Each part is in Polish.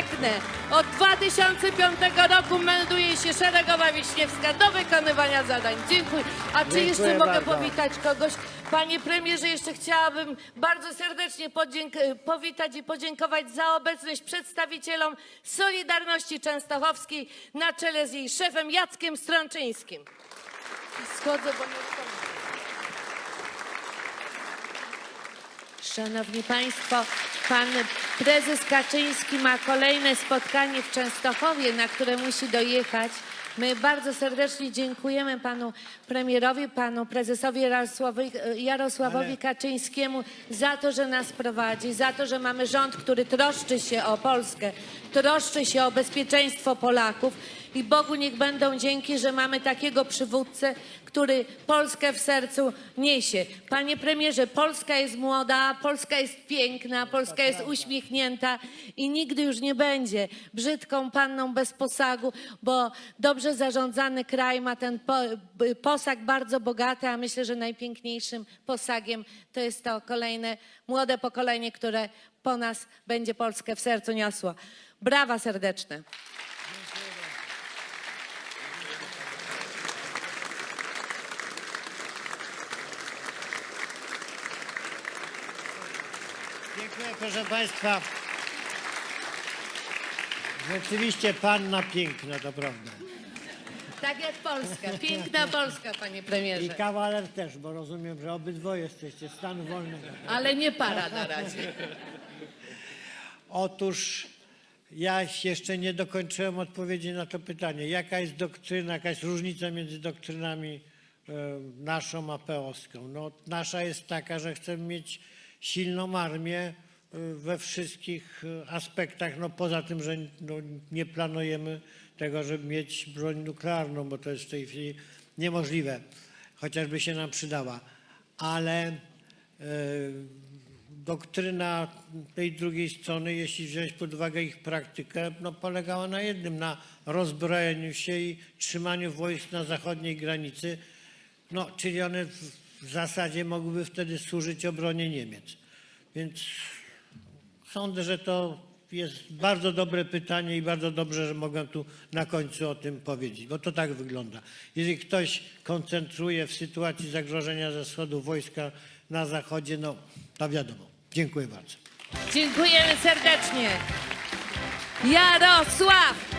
piękne. Od 2005 roku melduje się Szeregowa Wiśniewska do wykonywania zadań. Dziękuję. A czy Dziękuję jeszcze mogę bardzo. powitać kogoś? Panie premierze, jeszcze chciałabym bardzo serdecznie powitać i podziękować za obecność przedstawicielom Solidarności Częstochowskiej na czele z jej szefem Jackiem Strączyńskim. Schodzę, bo nie Szanowni Państwo, pan prezes Kaczyński ma kolejne spotkanie w Częstochowie, na które musi dojechać. My bardzo serdecznie dziękujemy panu premierowi, panu prezesowi Jarosławowi, Jarosławowi Kaczyńskiemu za to, że nas prowadzi, za to, że mamy rząd, który troszczy się o Polskę, troszczy się o bezpieczeństwo Polaków. I Bogu niech będą dzięki, że mamy takiego przywódcę, który Polskę w sercu niesie. Panie premierze, Polska jest młoda, Polska jest piękna, Polska jest uśmiechnięta i nigdy już nie będzie brzydką panną bez posagu, bo dobrze zarządzany kraj ma ten posag bardzo bogaty, a myślę, że najpiękniejszym posagiem to jest to kolejne młode pokolenie, które po nas będzie Polskę w sercu niosło. Brawa serdeczne. Dziękuję, proszę Państwa. Rzeczywiście panna piękna, to prawda. Tak jak Polska, piękna Polska, panie I premierze. kawaler też, bo rozumiem, że obydwoje jesteście stanu wolnego. Ale nie para na razie. Otóż ja jeszcze nie dokończyłem odpowiedzi na to pytanie. Jaka jest doktryna, jaka jest różnica między doktrynami e, naszą a peowską? No, nasza jest taka, że chcemy mieć silną armię e, we wszystkich e, aspektach, no poza tym, że no, nie planujemy tego, żeby mieć broń nuklearną, bo to jest w tej chwili niemożliwe, chociażby się nam przydała. Ale e, doktryna tej drugiej strony, jeśli wziąć pod uwagę ich praktykę, no, polegała na jednym, na rozbrojeniu się i trzymaniu wojsk na zachodniej granicy, no, czyli one w, zasadzie mogłyby wtedy służyć obronie Niemiec. Więc sądzę, że to jest bardzo dobre pytanie i bardzo dobrze, że mogłem tu na końcu o tym powiedzieć, bo to tak wygląda. Jeżeli ktoś koncentruje w sytuacji zagrożenia ze wschodu wojska na zachodzie, no to wiadomo. Dziękuję bardzo. Dziękujemy serdecznie. Jarosław!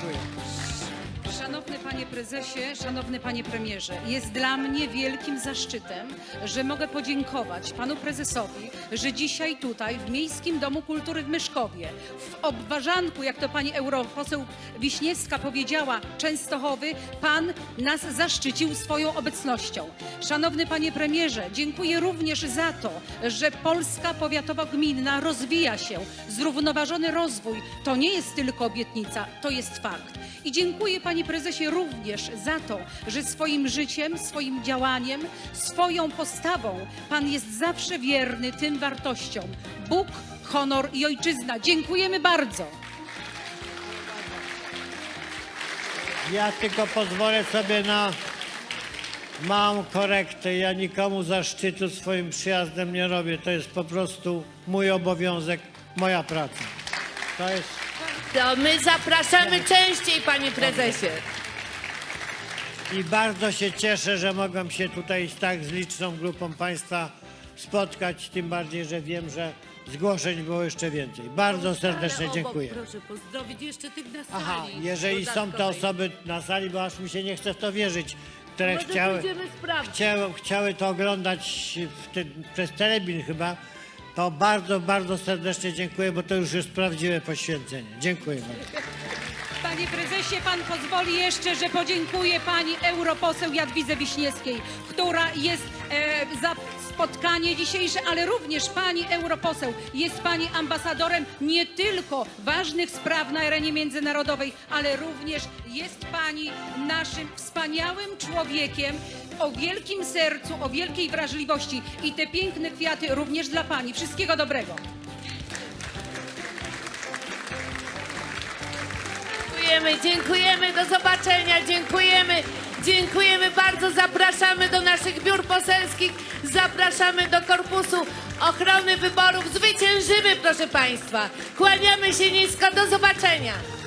Dziękuję, dziękuję. Szanowny panie prezesie, szanowny panie premierze, jest dla mnie wielkim zaszczytem, że mogę podziękować panu prezesowi, że dzisiaj tutaj w Miejskim Domu Kultury w Myszkowie, w obwarzanku, jak to pani europoseł Wiśniewska powiedziała, Częstochowy, pan nas zaszczycił swoją obecnością. Szanowny panie premierze, dziękuję również za to, że Polska powiatowo-gminna rozwija się. Zrównoważony rozwój to nie jest tylko obietnica, to jest fakt. I dziękuję panie prezesie również za to, że swoim życiem, swoim działaniem, swoją postawą pan jest zawsze wierny tym wartościom. Bóg, honor i ojczyzna. Dziękujemy bardzo. Ja tylko pozwolę sobie na małą korektę. Ja nikomu zaszczytu swoim przyjazdem nie robię. To jest po prostu mój obowiązek, moja praca. To jest To my zapraszamy częściej, panie prezesie. I bardzo się cieszę, że mogłem się tutaj z tak z liczną grupą Państwa spotkać, tym bardziej, że wiem, że zgłoszeń było jeszcze więcej. Bardzo serdecznie Ale obok dziękuję. Proszę pozdrowić jeszcze tych na sali. Aha, jeżeli są te dodatkowej. osoby na sali, bo aż mi się nie chce w to wierzyć, które Może chciały, pójdziemy sprawdzić. chciały, chciały to oglądać w przez telebin chyba, to bardzo, bardzo serdecznie dziękuję, bo to już jest prawdziwe poświęcenie. Dziękuję bardzo. Panie prezesie, pan pozwoli jeszcze, że podziękuję pani europoseł Jadwidze Wiśniewskiej, która jest e, za spotkanie dzisiejsze, ale również pani europoseł jest pani ambasadorem nie tylko ważnych spraw na arenie międzynarodowej, ale również jest pani naszym wspaniałym człowiekiem o wielkim sercu, o wielkiej wrażliwości i te piękne kwiaty również dla pani. Wszystkiego dobrego. Dziękujemy, dziękujemy, do zobaczenia, dziękujemy. Dziękujemy bardzo, zapraszamy do naszych biur poselskich, zapraszamy do Korpusu Ochrony Wyborów. Zwyciężymy, proszę Państwa. Kłaniamy się nisko, do zobaczenia.